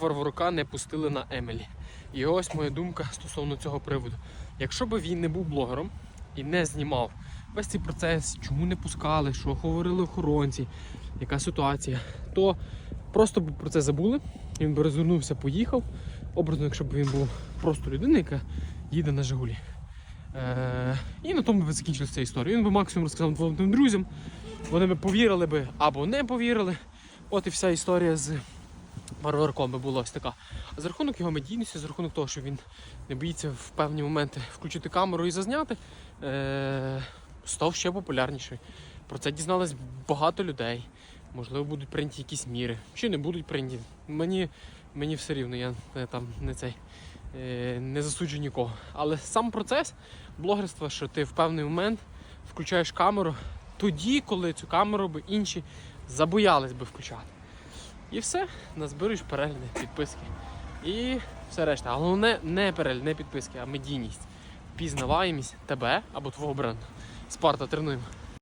Варварука не пустили на Емелі. І ось моя думка стосовно цього приводу. Якщо б він не був блогером і не знімав весь цей процес, чому не пускали, що говорили охоронці, яка ситуація, то просто б про це забули. Він би розвернувся, поїхав. Образно, якщо б він був просто людина, яка їде на Жигулі. Е- і на тому би закінчилася ця історія. Він би максимум розказав двом друзям. Вони би повірили би або не повірили. От і вся історія з Варварком би була ось така. А за рахунок його медійності, за рахунок того, що він не боїться в певні моменти включити камеру і зазняти, е- став ще популярніший. Про це дізнались багато людей. Можливо, будуть прийняті якісь міри, чи не будуть прийняті. Мені, мені все рівно, я там не цей е, не засуджую нікого. Але сам процес блогерства, що ти в певний момент включаєш камеру тоді, коли цю камеру би інші забоялись би включати. І все, назбируєш перегляди, підписки. І все решта. Головне не перегляд, не підписки, а медійність, пізнаваємість тебе або твого бренду. Спарта тренуємо.